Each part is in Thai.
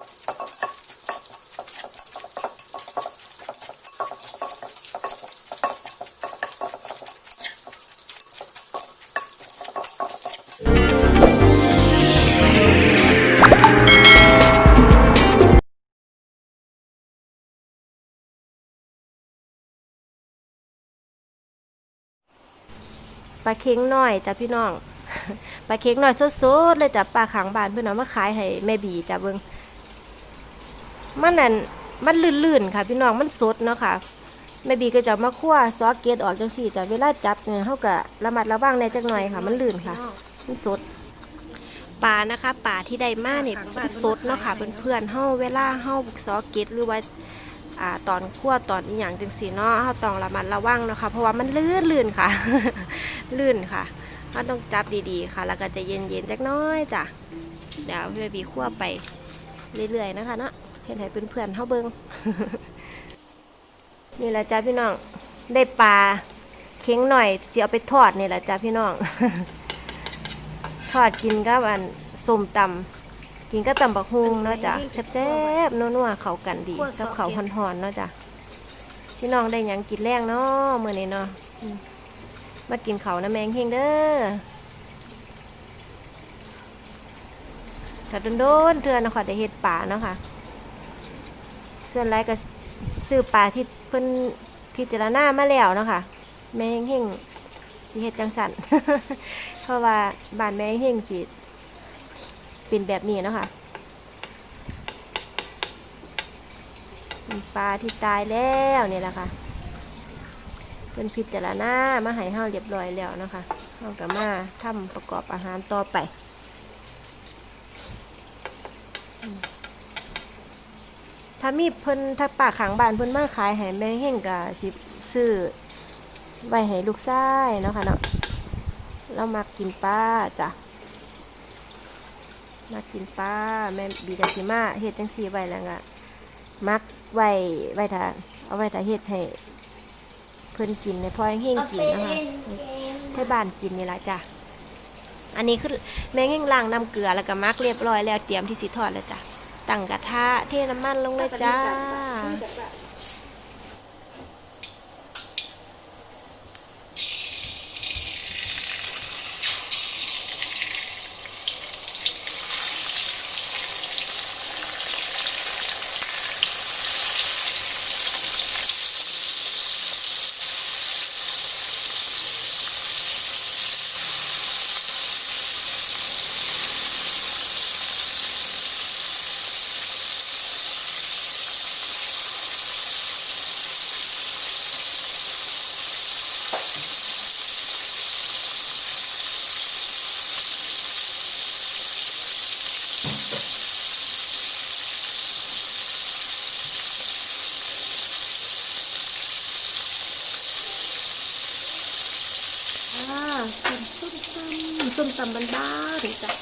ปลาเค็งน้อยจ้ะพี่น้อง ปลาเค็งน้อยสดๆเลยจ้ะปลาขางบานเพิ่อนเอามาขายให้แม่บีจ้ะเบิง มันนั่นมันลื่นๆค่ะ พี่น้องมันสดเนาะค่ะแม่บีก็จะมาคั่วซอสเกตออกจังซี่จ้ะเวลาจับเนี่ยเฮาก็ระมัดระวังแหน่จักหน่อยค่ะ มันลื่นค่ะ มันสดปลานะคะปลาที่ได้มาเนี่ยมันสดเนาะค่ะเพื่อนๆเฮาเวลาเฮาซอสเกตหรือว่าอ่าตอนคั่วตอนอีหยังจังสี่เนาะเราต้องระมัดระวังเนาะคะเพราะว่ามันลื่นลื่นค่ะ ลื่นค่ะเราต้องจับดีๆค่ะ แล้วก็จะเย็นๆจักน้อยจ้ะเดี๋ยวเบบีคั่วไปเรื่อยๆนะคะเนาะ เห็นให้เพื่อนๆเขาเบิงนี่แหละจ้าพี่น้อง ได้ปลาเค็งหน่อยจะเอาไปทอดนี่แหละจ้าพี่น้อง ทอดกินกับอันส้มตำกินก็ตำบักฮุงเนาะจ้ะแซ่บๆนัวๆเข้ากันดีกับเขาหอนๆเนาะจ้ะพี่น้องได้ยังกินแรงเนาะมื้อนี้เนาะมากินเขานะแมงเฮงเด้อถ้าโดนๆเทือเนาะค่ะได้เฮ็ดป่าเนาะค่ะ ส่วนไรก็ซื้อปลาที่เพิ่นพิจารณามาแล้วเนาะค่ะแมงเฮงสิเฮ็ดจังสันเพราะว่าบ้านแมงเฮงสิเป็นแบบนี้เนาะคะเป็นปลาที่ตายแล้วนี่แหละค่ะเป็นพิจารณามาให้เฮาเรียบร้อยแล้วเนาะคะเฮาก็มาทำประกอบอาหารต่อไปอืม ถ้ามีเพิ่นถ้าปากขังบ้านเพิ่นมาขายให้แม่เฮงก็สิซื้อไว้ให้ลูกชายเนาะค่ะเนาะเรามักกินปลาจ้ะมากินปลาแม่บีกาซิมาเฮ็ดจังซี่ไว้แล้วก็มักไว้ไว้ถ้าเอาไว้ถ้าเฮ็ดให้เพิ่นกินในพ่อแห้งกินนะคะให้บ้านกินนี่ละจ้ะอันนี้คือแม่งแห้งล้างน้ำเกลือแล้วก็มักเรียบร้อยแล้วเตรียมที่สิทอดแล้วจ้ะ ตั้งกระทะเทน้ำมันลงเลยจ้า อ่ากินส้มตำส้มตำบ้านๆจ้ะ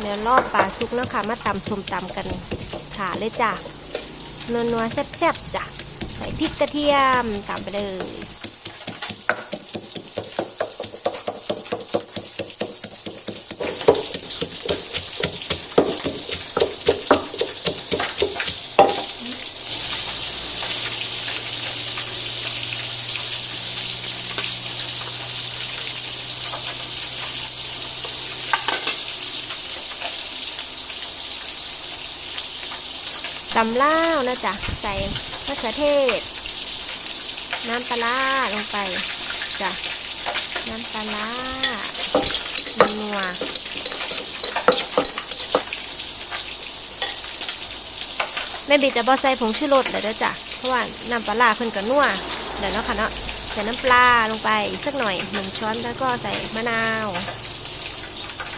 เดี๋ยวรอบปลาซุกเนาะคะมาตำส้มตำกันขาเลยจ้ะนัวๆแซ่บๆจ้ะใส่พริกกระเทียมตามไปเลย ตำล่าวนะจ๊ะใส่มะเขือเทศ น้ำปลาลงไปจ้ะน้ำปลาร้านัวแม่บีจะบอใส่ผงชูรสเดี๋ยวเด้อจ้ะเพราะว่าน้ำปลาร้าเพิ่นก็นัวเดี๋ยวเนาะค่ะเนาะใส่น้ำปลาลงไปสักหน่อยหนึ่งช้อนแล้วก็ใส่มะนาว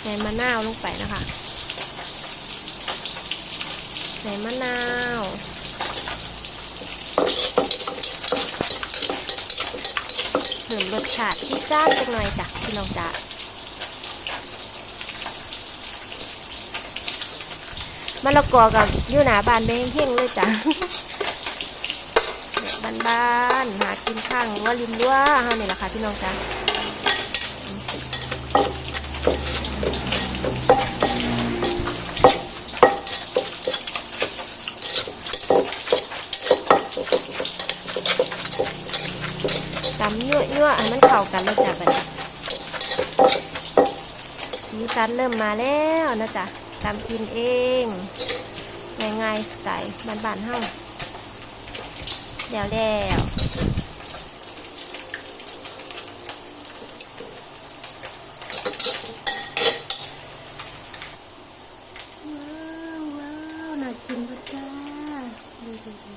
ใส่มะนาวลงไปนะคะ ใส่มะนาว เพิ่มรสชาติที่จ้าดจังหน่อยจ้ะพี่น้องจ้ะมะละกอกับยูหนาบานเบงเพ่งเลยจ้ะบ้านๆหากินข้างว่าริมรั้วเฮานี่แหละค่ะพี่น้องจ้า ตำยั่วยั่วๆให้มันเข้ากันแล้วจ้ะบัดนี้สีสันเริ่มมาแล้วนะจ๊ะตำกินเองง่ายๆใสไตล์บ้านๆเฮาแล้วแล้วว้าวว้าวน่ากินปะจ้าดูดูดู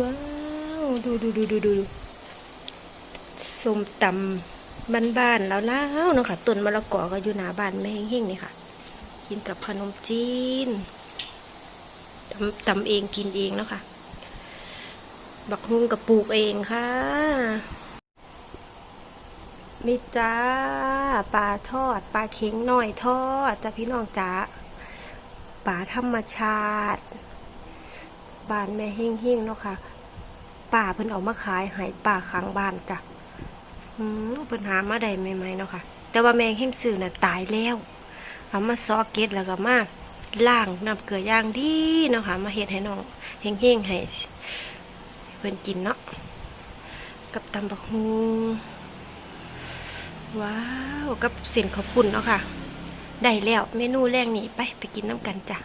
ว้าว ดูดูดูดูดูส้มตำบ้านๆแล้วแล้วเนาะค่ะต้นมะละกอก็อยู่หน้าบ้านแม่เฮงๆนี่ค่ะ กินกับขนมจีนทำทำเองกินเองเนาะค่ะ บักฮุ่งกับปลูกเองค่ะมีจ้าปลาทอดปลาเค็งหน่อยทอดจ้าพี่น้องจ้าปลาธรรมชาติบ้านแม่เฮงๆเนาะค่ะ ป่าเพิ่นเอามาขายให้ป่าข้างบ้านจ้ะอืมเพิ่นหามาได้ใหม่ๆเนาะค่ะ แต่ว่าแมงเฮงซื้อน่ะตายแล้วเอามาซอเก็ตแล้วก็มาล่างน้ำเกลือย่างดีเนาะค่ะ มาเฮ็ดให้น้องเฮงๆให้เพิ่นกินเนาะกับตำบักฮุงว้าวกับเส้นข้าวปุ้นเนาะค่ะ ได้แล้วเมนูแรกนี้ไปไปกินน้ำกันจ้ะ